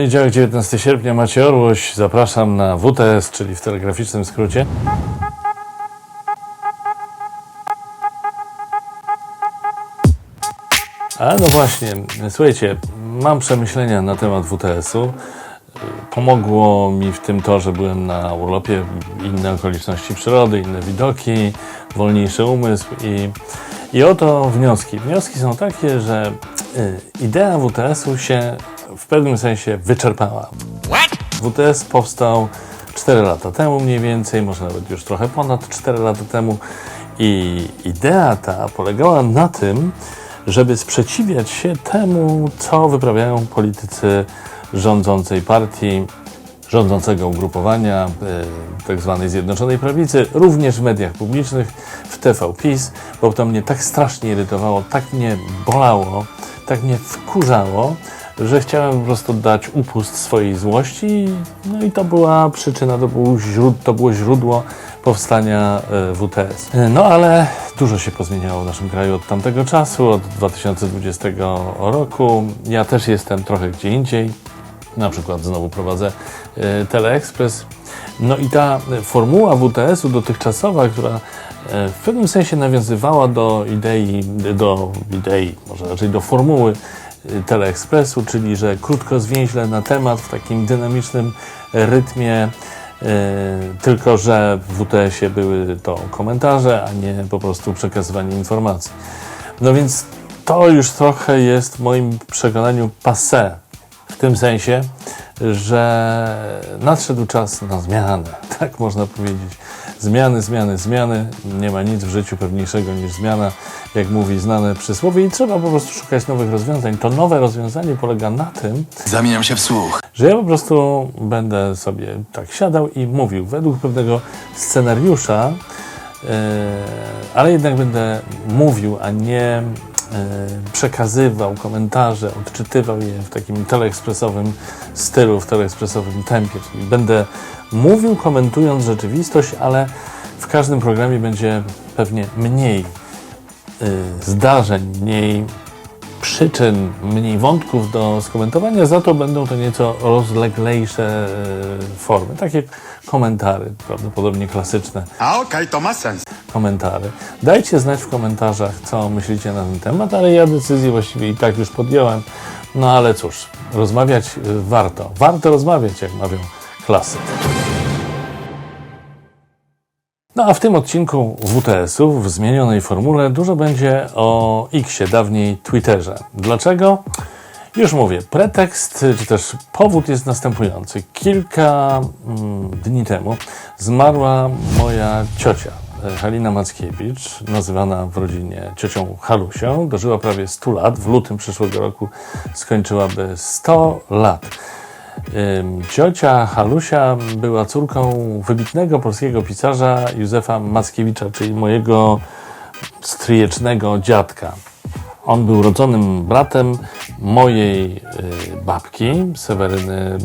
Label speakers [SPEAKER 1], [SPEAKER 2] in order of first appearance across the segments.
[SPEAKER 1] Poniedziałek 19 sierpnia Macie Orłoś. Zapraszam na WTS, czyli w telegraficznym skrócie. A no właśnie, słuchajcie, mam przemyślenia na temat WTS-u. Pomogło mi w tym to, że byłem na urlopie, inne okoliczności przyrody, inne widoki, wolniejszy umysł i, i oto wnioski. Wnioski są takie, że y, idea WTS-u się w pewnym sensie wyczerpała. WTS powstał 4 lata temu mniej więcej, może nawet już trochę ponad 4 lata temu i idea ta polegała na tym, żeby sprzeciwiać się temu, co wyprawiają politycy rządzącej partii, rządzącego ugrupowania, y, tak zwanej Zjednoczonej Prawicy, również w mediach publicznych, w TV PiS, bo to mnie tak strasznie irytowało, tak mnie bolało, tak mnie wkurzało, że chciałem po prostu dać upust swojej złości. No i to była przyczyna, to, był źród, to było źródło powstania e, WTS. E, No ale dużo się pozmieniało w naszym kraju od tamtego czasu, od 2020 roku. Ja też jestem trochę gdzie indziej. Na przykład znowu prowadzę e, Teleexpress. No i ta formuła WTS-u dotychczasowa, która w pewnym sensie nawiązywała do idei, do idei, może raczej do formuły Teleexpressu, czyli że krótko, zwięźle na temat, w takim dynamicznym rytmie, e, tylko że w WTS-ie były to komentarze, a nie po prostu przekazywanie informacji. No więc to już trochę jest w moim przekonaniu passé. W tym sensie, że nadszedł czas na zmianę, tak można powiedzieć. Zmiany, zmiany, zmiany. Nie ma nic w życiu pewniejszego niż zmiana, jak mówi znane przysłowie, i trzeba po prostu szukać nowych rozwiązań. To nowe rozwiązanie polega na tym,
[SPEAKER 2] Zamieniam się w słuch.
[SPEAKER 1] że ja po prostu będę sobie tak siadał i mówił według pewnego scenariusza, e, ale jednak będę mówił, a nie przekazywał komentarze, odczytywał je w takim teleekspresowym stylu, w teleekspresowym tempie. Czyli będę mówił, komentując rzeczywistość, ale w każdym programie będzie pewnie mniej y, zdarzeń, mniej przyczyn, mniej wątków do skomentowania, za to będą to nieco rozleglejsze y, formy, takie komentary, prawdopodobnie klasyczne
[SPEAKER 2] A okej, to ma sens.
[SPEAKER 1] komentary. Dajcie znać w komentarzach, co myślicie na ten temat, ale ja decyzję właściwie i tak już podjąłem. No ale cóż, rozmawiać y, warto. Warto rozmawiać, jak mawią klasy. No a w tym odcinku WTS-u w zmienionej formule dużo będzie o Xie, dawniej Twitterze. Dlaczego? Już mówię, pretekst, czy też powód jest następujący. Kilka mm, dni temu zmarła moja ciocia, e, Halina Mackiewicz, nazywana w rodzinie ciocią Halusią. Dożyła prawie 100 lat. W lutym przyszłego roku skończyłaby 100 lat. Ciocia Halusia była córką wybitnego polskiego pisarza Józefa Mackiewicza, czyli mojego stryjecznego dziadka. On był rodzonym bratem mojej y, babki, Seweryny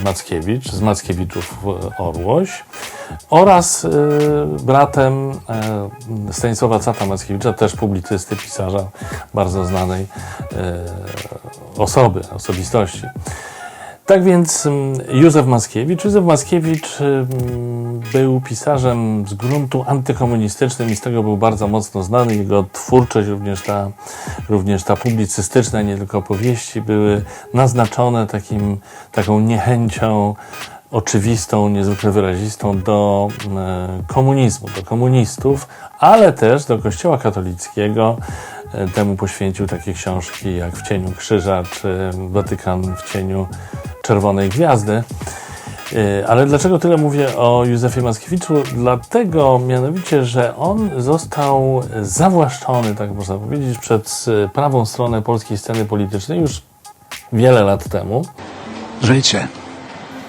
[SPEAKER 1] y, Mackiewicz, z Mackiewiczów Orłoś, oraz y, bratem Stanisława Cata Mackiewicza, też publicysty, pisarza, bardzo znanej osoby, osobistości. Tak więc mm, Józef Mackiewicz. Józef Mackiewicz mm, był pisarzem z gruntu antykomunistycznym i z tego był bardzo mocno znany. Jego twórczość, również ta, również ta publicystyczna, nie tylko powieści, były naznaczone takim, taką niechęcią oczywistą, niezwykle wyrazistą do e, komunizmu, do komunistów, ale też do Kościoła katolickiego. E, Temu poświęcił takie książki jak W cieniu krzyża czy Watykan w cieniu czerwonej gwiazdy. E, Ale dlaczego tyle mówię o Józefie Mackiewiczu? Dlatego mianowicie, że on został zawłaszczony, tak można powiedzieć, przez e, prawą stronę polskiej sceny politycznej już wiele lat temu.
[SPEAKER 2] Życie.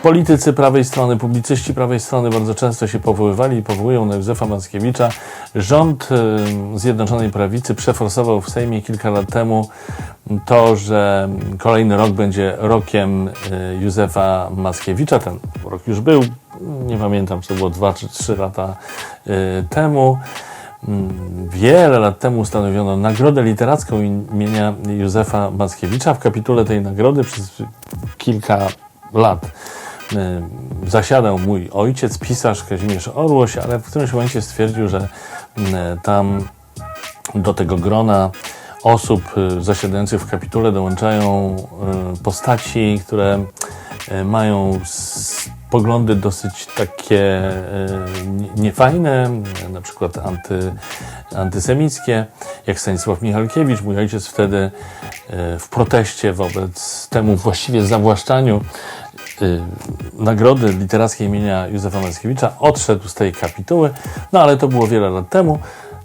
[SPEAKER 1] Politycy prawej strony, publicyści prawej strony bardzo często się powoływali i powołują na Józefa Mackiewicza. Rząd y, Zjednoczonej Prawicy przeforsował w Sejmie kilka lat temu to, że kolejny rok będzie rokiem y, Józefa Mackiewicza. Ten rok już był, nie pamiętam, czy to było dwa czy trzy lata y, temu. mm, wiele lat temu ustanowiono Nagrodę Literacką imienia Józefa Mackiewicza. W kapitule tej nagrody przez kilka lat zasiadał mój ojciec, pisarz Kazimierz Orłoś, ale w którymś momencie stwierdził, że y, tam do tego grona osób y, zasiadających w kapitule dołączają postaci, które mają poglądy dosyć takie nie- niefajne, na przykład anty, antysemickie, jak Stanisław Michalkiewicz. Mój ojciec wtedy w proteście wobec temu właściwie zawłaszczaniu nagrody literackiej imienia Józefa Mackiewicza odszedł z tej kapituły, no ale to było wiele lat temu.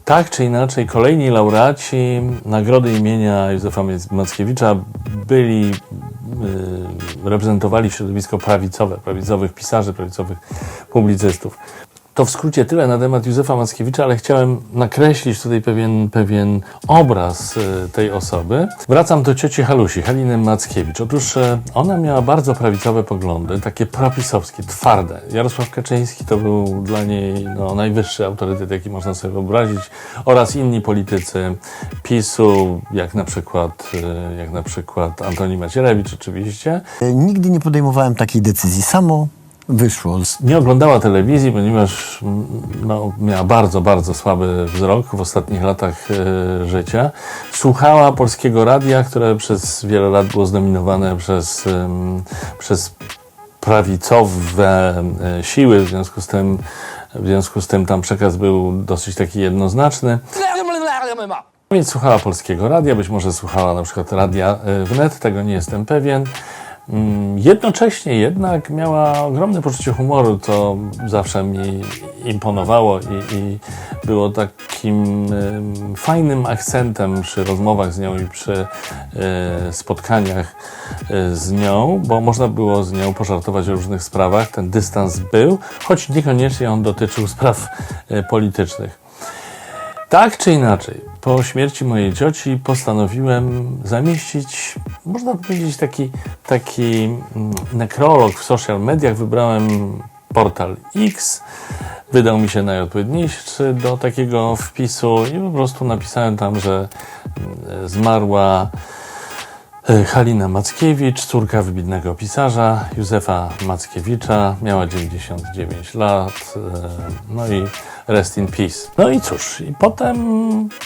[SPEAKER 1] Tak czy inaczej, kolejni laureaci nagrody imienia Józefa Mackiewicza byli, y, reprezentowali środowisko prawicowe, prawicowych pisarzy, prawicowych publicystów. To w skrócie tyle na temat Józefa Mackiewicza, ale chciałem nakreślić tutaj pewien, pewien obraz y, tej osoby. Wracam do cioci Halusi, Haliny Mackiewicz. Otóż y, ona miała bardzo prawicowe poglądy, takie propisowskie, twarde. Jarosław Kaczyński to był dla niej no, najwyższy autorytet, jaki można sobie wyobrazić, oraz inni politycy PiSu, jak na przykład, y, jak na przykład Antoni Macierewicz oczywiście.
[SPEAKER 3] Nigdy nie podejmowałem takiej decyzji. Samo wyszło.
[SPEAKER 1] nie oglądała telewizji, ponieważ no, miała bardzo, bardzo słaby wzrok w ostatnich latach e, życia. Słuchała polskiego radia, które przez wiele lat było zdominowane przez, przez prawicowe e, siły, w związku z tym, w związku z tym tam przekaz był dosyć taki jednoznaczny. Więc słuchała polskiego radia, być może słuchała na przykład radia y, wnet, tego nie jestem pewien. Mm, Jednocześnie jednak miała ogromne poczucie humoru, co zawsze mi imponowało i, i było takim ym, fajnym akcentem przy rozmowach z nią i przy y, spotkaniach y, z nią, bo można było z nią pożartować o różnych sprawach. Ten dystans był, choć niekoniecznie on dotyczył spraw y, politycznych. Tak czy inaczej, po śmierci mojej cioci postanowiłem zamieścić, można powiedzieć, taki, taki mm, nekrolog w social mediach. Wybrałem portal X, wydał mi się najodpowiedniejszy do takiego wpisu i po prostu napisałem tam, że mm, zmarła Halina Mackiewicz, córka wybitnego pisarza Józefa Mackiewicza, miała 99 lat, e, no i rest in peace. No i cóż, i potem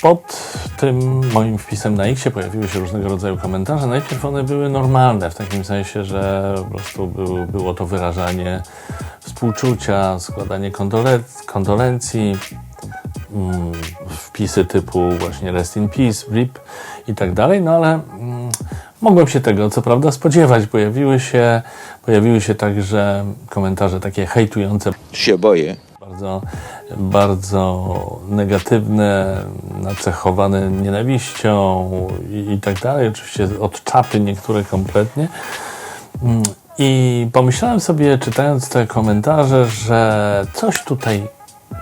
[SPEAKER 1] pod tym moim wpisem na X pojawiły się różnego rodzaju komentarze. Najpierw one były normalne, w takim sensie, że po prostu był, było to wyrażanie współczucia, składanie kondole kondolencji, mm, wpisy typu właśnie Rest in Peace, RIP i tak dalej, no ale mm, mogłem się tego co prawda spodziewać. Pojawiły się, pojawiły się także komentarze takie hejtujące,
[SPEAKER 4] się boję.
[SPEAKER 1] bardzo, bardzo negatywne, nacechowane nienawiścią i, i tak dalej. Oczywiście od czapy niektóre kompletnie. Mm, I pomyślałem sobie, czytając te komentarze, że coś tutaj,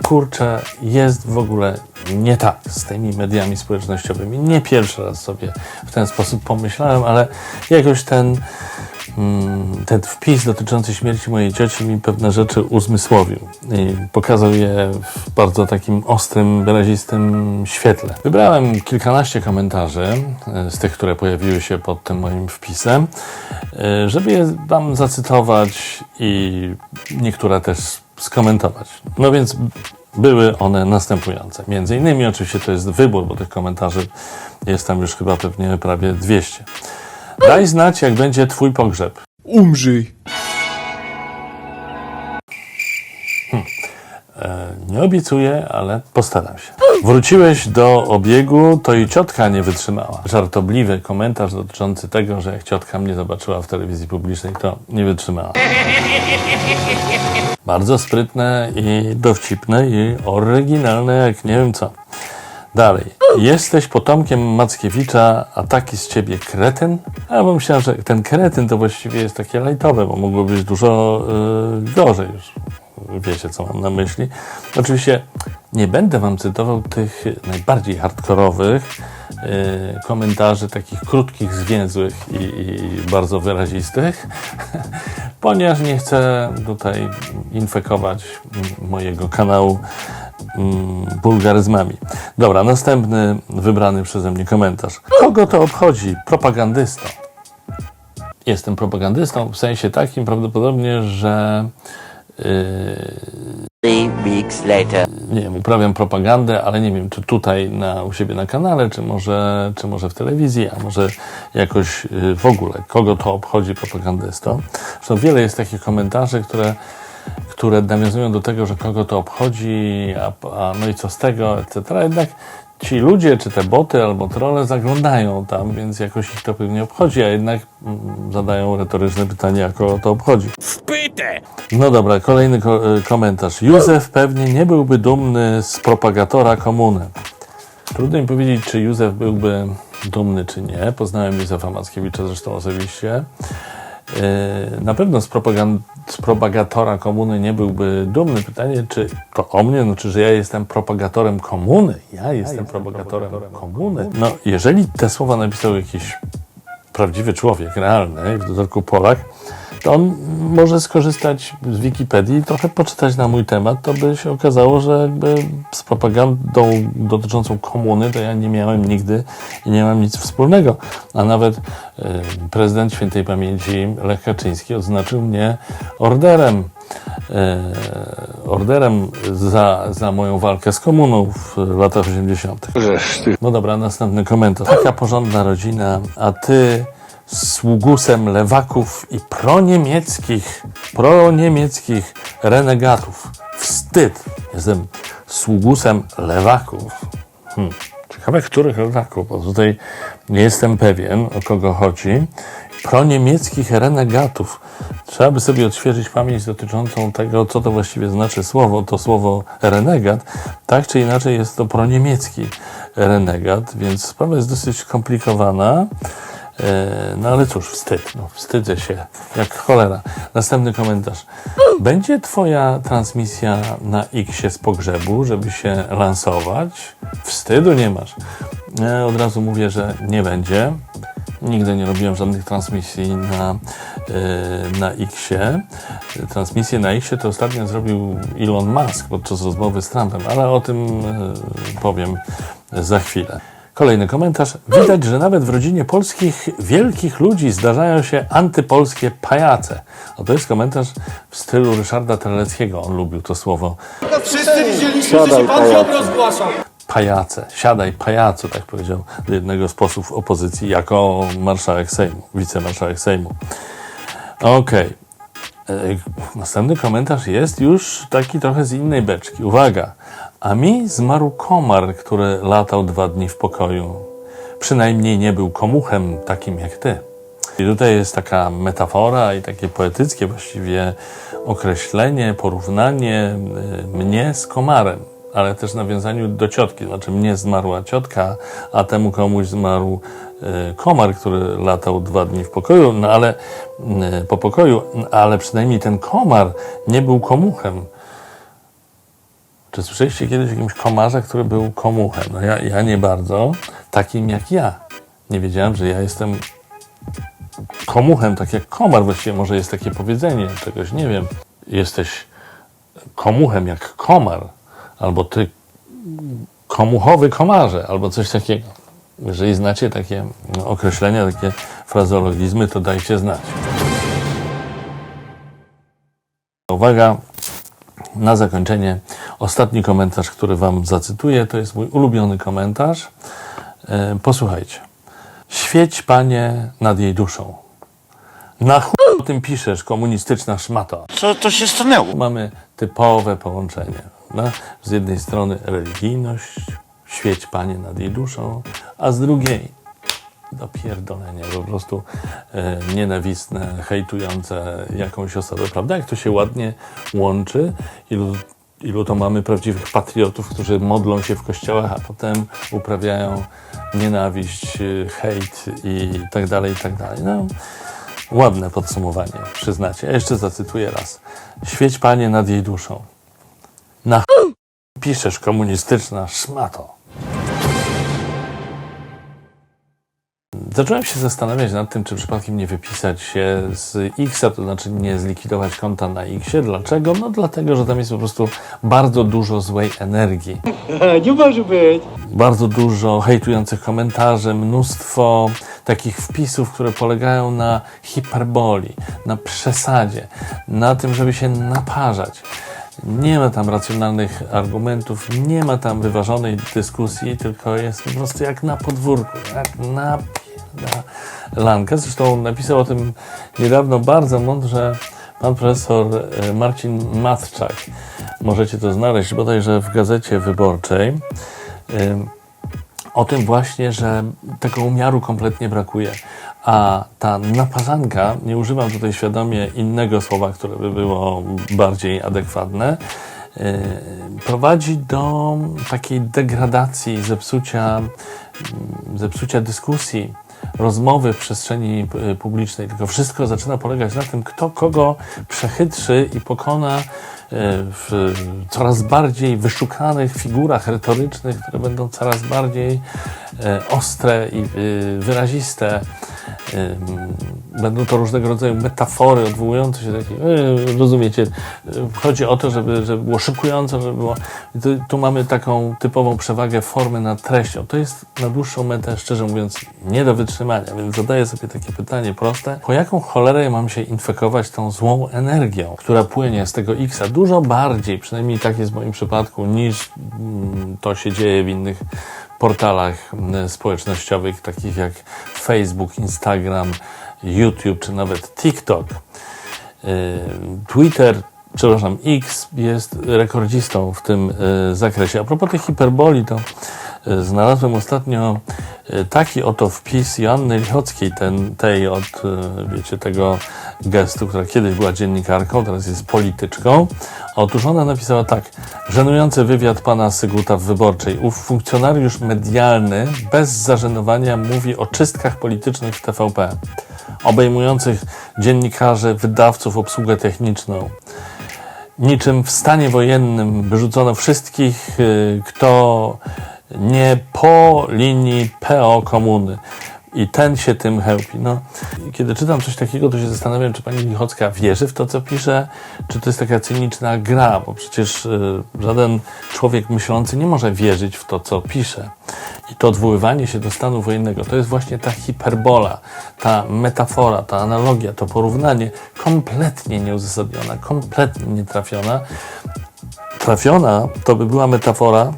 [SPEAKER 1] kurczę, jest w ogóle nie tak z tymi mediami społecznościowymi. Nie pierwszy raz sobie w ten sposób pomyślałem, ale jakoś ten, mm, ten wpis dotyczący śmierci mojej cioci mi pewne rzeczy uzmysłowił i pokazał je w bardzo takim ostrym, wyrazistym świetle. Wybrałem kilkanaście komentarzy e, z tych, które pojawiły się pod tym moim wpisem, e, żeby je Wam zacytować i niektóre też skomentować. No więc były one następujące. Między innymi oczywiście to jest wybór, bo tych komentarzy jest tam już chyba pewnie prawie 200. Daj znać, jak będzie Twój pogrzeb.
[SPEAKER 4] Umrzyj.
[SPEAKER 1] Nie obiecuję, ale postaram się. Wróciłeś do obiegu, to i ciotka nie wytrzymała. Żartobliwy komentarz dotyczący tego, że jak ciotka mnie zobaczyła w telewizji publicznej, to nie wytrzymała. Bardzo sprytne i dowcipne i oryginalne, jak nie wiem co. Dalej. Jesteś potomkiem Mackiewicza, a taki z ciebie kretyn? A bo myślałem, że ten kretyn to właściwie jest takie lajtowe, bo mogło być dużo y, gorzej już. Wiecie, co mam na myśli. Oczywiście nie będę wam cytował tych najbardziej hardkorowych komentarzy, takich krótkich, zwięzłych i, i bardzo wyrazistych, ponieważ nie chcę tutaj infekować mm, mojego kanału mm, wulgaryzmami. Dobra, następny wybrany przeze mnie komentarz. Kogo to obchodzi? Propagandysto. Jestem propagandystą w sensie takim prawdopodobnie, że
[SPEAKER 4] Three weeks later.
[SPEAKER 1] nie wiem, uprawiam propagandę, ale nie wiem, czy tutaj na, u siebie na kanale, czy może, czy może w telewizji, a może jakoś y, w ogóle. Kogo to obchodzi propagandysto? Zresztą wiele jest takich komentarzy, które, które nawiązują do tego, że kogo to obchodzi, a, a no i co z tego, etc. Jednak ci ludzie, czy te boty albo trolle zaglądają tam, więc jakoś ich to pewnie obchodzi, a jednak mm, zadają retoryczne pytanie, a kogo to obchodzi. No dobra, kolejny ko- y, komentarz. Józef pewnie nie byłby dumny z propagatora komuny. Trudno mi powiedzieć, czy Józef byłby dumny, czy nie. Poznałem Józefa Mackiewicza zresztą osobiście. Yy, Na pewno z, z propagatora komuny nie byłby dumny. Pytanie, czy to o mnie, no, czy że ja jestem propagatorem komuny? Ja jestem propagatorem komuny. No, jeżeli te słowa napisał jakiś prawdziwy człowiek, realny, w dodatku Polak, to on może skorzystać z Wikipedii i trochę poczytać na mój temat, to by się okazało, że jakby z propagandą dotyczącą komuny to ja nie miałem nigdy i nie mam nic wspólnego. A nawet y, prezydent świętej pamięci Lech Kaczyński odznaczył mnie orderem y, orderem za, za moją walkę z komuną w latach 80. No dobra, następny komentarz. Taka porządna rodzina, a ty sługusem lewaków i proniemieckich, proniemieckich renegatów. Wstyd. Jestem sługusem lewaków. Hmm. Ciekawe, których lewaków, bo tutaj nie jestem pewien, o kogo chodzi. Proniemieckich renegatów. Trzeba by sobie odświeżyć pamięć dotyczącą tego, co to właściwie znaczy słowo, to słowo renegat. Tak czy inaczej jest to proniemiecki renegat, więc sprawa jest dosyć skomplikowana. E, No ale cóż, wstyd. No, wstydzę się jak cholera. Następny komentarz. Będzie twoja transmisja na X z pogrzebu, żeby się lansować? Wstydu nie masz. Ja od razu mówię, że nie będzie. Nigdy nie robiłem żadnych transmisji na, e, na X-ie. Transmisję na X-ie to ostatnio zrobił Elon Musk podczas rozmowy z Trumpem, ale o tym e, powiem za chwilę. Kolejny komentarz. Widać, że nawet w rodzinie polskich wielkich ludzi zdarzają się antypolskie pajace. O, to jest komentarz w stylu Ryszarda Terleckiego. On lubił to słowo
[SPEAKER 5] Wszyscy widzieliśmy, że się pan Ziobro zgłaszał.
[SPEAKER 1] pajace. Siadaj, pajacu, tak powiedział do jednego z posłów opozycji jako marszałek Sejmu, wicemarszałek Sejmu. Okej. E, Następny komentarz jest już taki trochę z innej beczki. Uwaga. A mi zmarł komar, który latał dwa dni w pokoju. Przynajmniej nie był komuchem takim jak ty. I tutaj jest taka metafora i takie poetyckie właściwie określenie, porównanie y, mnie z komarem, ale też nawiązaniu do ciotki. Znaczy mnie zmarła ciotka, a temu komuś zmarł y, komar, który latał dwa dni w pokoju, no ale y, po pokoju, ale przynajmniej ten komar nie był komuchem. Czy słyszeliście kiedyś o jakimś komarze, który był komuchem? No ja, ja nie bardzo, takim jak ja. Nie wiedziałem, że ja jestem komuchem, tak jak komar właściwie, może jest takie powiedzenie, czegoś nie wiem. Jesteś komuchem jak komar, albo ty komuchowy komarze, albo coś takiego. Jeżeli znacie takie określenia, takie frazologizmy, to dajcie znać. Uwaga, na zakończenie ostatni komentarz, który Wam zacytuję, to jest mój ulubiony komentarz. E, posłuchajcie. Świeć, Panie, nad jej duszą. Na chuj o tym piszesz, komunistyczna szmato.
[SPEAKER 2] Co to się stanęło?
[SPEAKER 1] Mamy typowe połączenie. No, z jednej strony religijność, świeć, Panie, nad jej duszą, a z drugiej dopierdolenie, po prostu e, nienawistne, hejtujące jakąś osobę, prawda? Jak to się ładnie łączy, ilu, ilu to mamy prawdziwych patriotów, którzy modlą się w kościołach, a potem uprawiają nienawiść, e, hejt i tak dalej, i tak dalej. No, ładne podsumowanie, przyznacie. Ja jeszcze zacytuję raz. Świeć Panie nad jej duszą. Na piszesz komunistyczna szmato. Zacząłem się zastanawiać nad tym, czy przypadkiem nie wypisać się z Xa, to znaczy nie zlikwidować konta na Xie. Dlaczego? No dlatego, że tam jest po prostu bardzo dużo złej energii.
[SPEAKER 5] Nie może być.
[SPEAKER 1] Bardzo dużo hejtujących komentarzy, mnóstwo takich wpisów, które polegają na hiperboli, na przesadzie, na tym, żeby się naparzać. Nie ma tam racjonalnych argumentów, nie ma tam wyważonej dyskusji, tylko jest po prostu jak na podwórku, jak na lankę. Zresztą napisał o tym niedawno bardzo mądrze pan profesor e, Marcin Matczak. Możecie to znaleźć bodajże w Gazecie Wyborczej. Ym, o tym właśnie, że tego umiaru kompletnie brakuje. A ta naparzanka, nie używam tutaj świadomie innego słowa, które by było bardziej adekwatne, yy, prowadzi do takiej degradacji, zepsucia, mm, zepsucia dyskusji, rozmowy w przestrzeni y, publicznej. Tylko wszystko zaczyna polegać na tym, kto kogo przechytrzy i pokona w coraz bardziej wyszukanych figurach retorycznych, które będą coraz bardziej y, ostre i y, wyraziste. Będą to różnego rodzaju metafory odwołujące się do takich, rozumiecie, chodzi o to, żeby, żeby było szykująco, żeby było, tu, tu mamy taką typową przewagę formy nad treścią. To jest na dłuższą metę, szczerze mówiąc, nie do wytrzymania, więc zadaję sobie takie pytanie proste, po jaką cholerę mam się infekować tą złą energią, która płynie z tego X-a dużo bardziej, przynajmniej tak jest w moim przypadku, niż mm, to się dzieje w innych portalach mm, społecznościowych, takich jak Facebook, Instagram, YouTube czy nawet TikTok. Yy, Twitter, przepraszam, X jest rekordzistą w tym yy, zakresie. A propos tych hiperboli, to znalazłem ostatnio yy, taki oto wpis Joanny Lichockiej, ten, tej od, yy, wiecie, tego gestu, która kiedyś była dziennikarką, teraz jest polityczką. Otóż ona napisała tak. Żenujący wywiad pana Syguta w Wyborczej. Ów funkcjonariusz medialny bez zażenowania mówi o czystkach politycznych w TVP, obejmujących dziennikarzy, wydawców, obsługę techniczną. Niczym w stanie wojennym wyrzucono wszystkich, y, kto nie po linii PO komuny. I ten się tym chełpi. No, kiedy czytam coś takiego, to się zastanawiam, czy pani Lichocka wierzy w to, co pisze, czy to jest taka cyniczna gra, bo przecież y, żaden człowiek myślący nie może wierzyć w to, co pisze. I to odwoływanie się do stanu wojennego, to jest właśnie ta hiperbola, ta metafora, ta analogia, to porównanie kompletnie nieuzasadniona, kompletnie nietrafiona. Trafiona to by była metafora,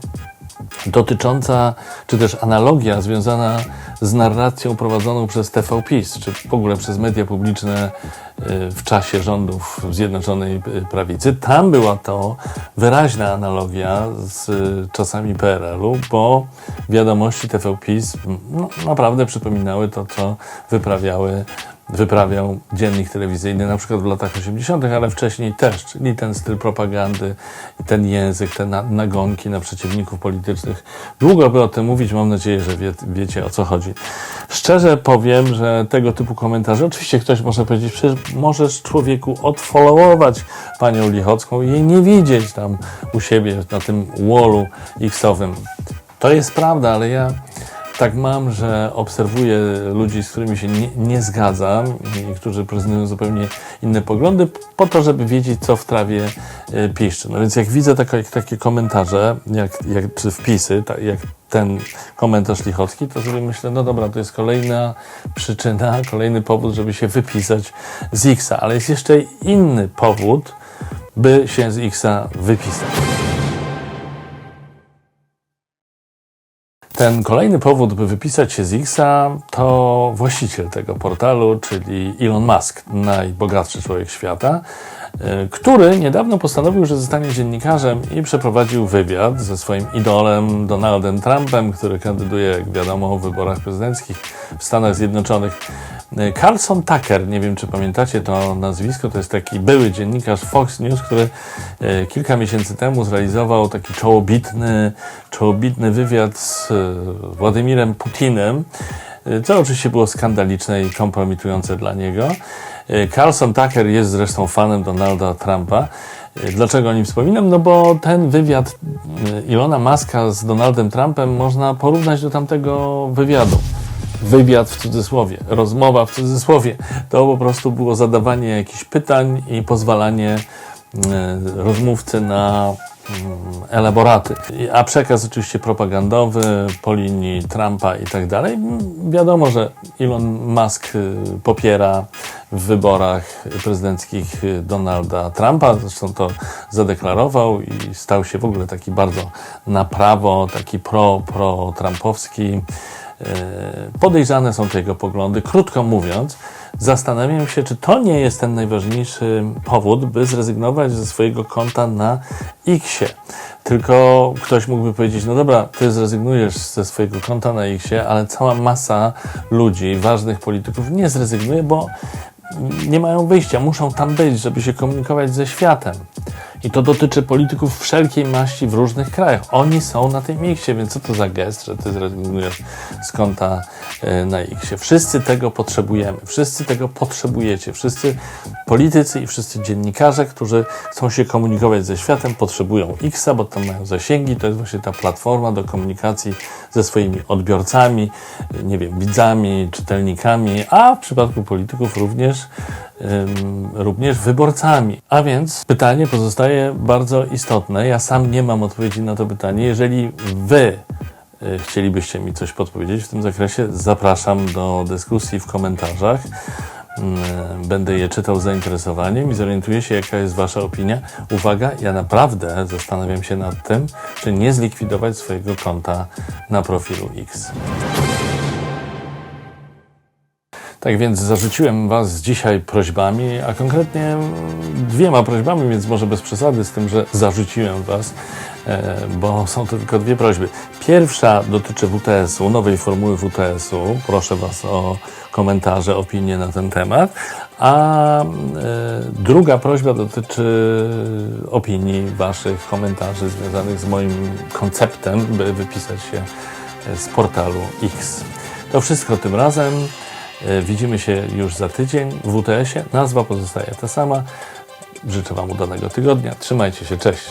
[SPEAKER 1] dotycząca, czy też analogia związana z narracją prowadzoną przez TV PiS, czy w ogóle przez media publiczne y, w czasie rządów Zjednoczonej y, Prawicy. Tam była to wyraźna analogia z y, czasami PRL-u, bo wiadomości TV PiS no, naprawdę przypominały to, co wyprawiały wyprawiał dziennik telewizyjny, na przykład w latach 80., ale wcześniej też, czyli ten styl propagandy, ten język, te na, nagonki na przeciwników politycznych. Długo by o tym mówić, mam nadzieję, że wie, wiecie o co chodzi. Szczerze powiem, że tego typu komentarze, oczywiście ktoś może powiedzieć, przecież możesz człowieku odfollowować panią Lichocką i jej nie widzieć tam u siebie na tym wallu x-owym. To jest prawda, ale ja tak mam, że obserwuję ludzi, z którymi się nie, nie zgadzam i którzy prezentują zupełnie inne poglądy, po to, żeby wiedzieć, co w trawie e, piszczy. No więc jak widzę takie, takie komentarze, jak, jak, czy wpisy, tak, jak ten komentarz Lichocki, to sobie myślę, no dobra, to jest kolejna przyczyna, kolejny powód, żeby się wypisać z X-a. Ale jest jeszcze inny powód, by się z X-a wypisać. Ten kolejny powód, by wypisać się z Xa, to właściciel tego portalu, czyli Elon Musk, najbogatszy człowiek świata, który niedawno postanowił, że zostanie dziennikarzem i przeprowadził wywiad ze swoim idolem Donaldem Trumpem, który kandyduje, jak wiadomo, w wyborach prezydenckich w Stanach Zjednoczonych. Y, Carlson Tucker, nie wiem czy pamiętacie to nazwisko, to jest taki były dziennikarz Fox News, który y, kilka miesięcy temu zrealizował taki czołobitny, czołobitny wywiad z Władimirem Putinem, co oczywiście było skandaliczne i kompromitujące dla niego. Y, Carlson Tucker jest zresztą fanem Donalda Trumpa. Y, Dlaczego o nim wspominam? No bo ten wywiad y, Ilona Maska z Donaldem Trumpem można porównać do tamtego wywiadu. wywiad w cudzysłowie, rozmowa w cudzysłowie. To po prostu było zadawanie jakichś pytań i pozwalanie e, rozmówcy na elaboraty. I- A przekaz oczywiście propagandowy po linii Trumpa i tak dalej. Mm, Wiadomo, że Elon Musk y, popiera w wyborach prezydenckich y, Donalda Trumpa. Zresztą to zadeklarował i stał się w ogóle taki bardzo na prawo, taki pro, pro-trumpowski. E, Podejrzane są te jego poglądy. Krótko mówiąc, zastanawiam się, czy to nie jest ten najważniejszy powód, by zrezygnować ze swojego konta na Xie. Tylko ktoś mógłby powiedzieć, no dobra, ty zrezygnujesz ze swojego konta na Xie, ale cała masa ludzi, ważnych polityków nie zrezygnuje, bo nie mają wyjścia, muszą tam być, żeby się komunikować ze światem. I to dotyczy polityków wszelkiej maści w różnych krajach. Oni są na tym Xie, więc co to za gest, że ty zrezygnujesz z konta e, na Xie. Wszyscy tego potrzebujemy, wszyscy tego potrzebujecie. Wszyscy politycy i wszyscy dziennikarze, którzy chcą się komunikować ze światem, potrzebują Xa, bo tam mają zasięgi. To jest właśnie ta platforma do komunikacji ze swoimi odbiorcami, nie wiem, widzami, czytelnikami, a w przypadku polityków również ym, również wyborcami. A więc pytanie pozostaje bardzo istotne. Ja sam nie mam odpowiedzi na to pytanie. Jeżeli wy y, chcielibyście mi coś podpowiedzieć w tym zakresie, zapraszam do dyskusji w komentarzach. Ym, Będę je czytał z zainteresowaniem i zorientuję się, jaka jest Wasza opinia. Uwaga, ja naprawdę zastanawiam się nad tym, czy nie zlikwidować swojego konta na profilu X. Tak więc zarzuciłem Was dzisiaj prośbami, a konkretnie dwiema prośbami, więc może bez przesady z tym, że zarzuciłem Was, e, bo są to tylko dwie prośby. Pierwsza dotyczy WTS-u, nowej formuły WTS-u. Proszę Was o komentarze, opinie na ten temat. A e, druga prośba dotyczy opinii Waszych komentarzy związanych z moim konceptem, by wypisać się z portalu X. To wszystko tym razem. E, Widzimy się już za tydzień w WTS-ie. Nazwa pozostaje ta sama. Życzę Wam udanego tygodnia. Trzymajcie się. Cześć.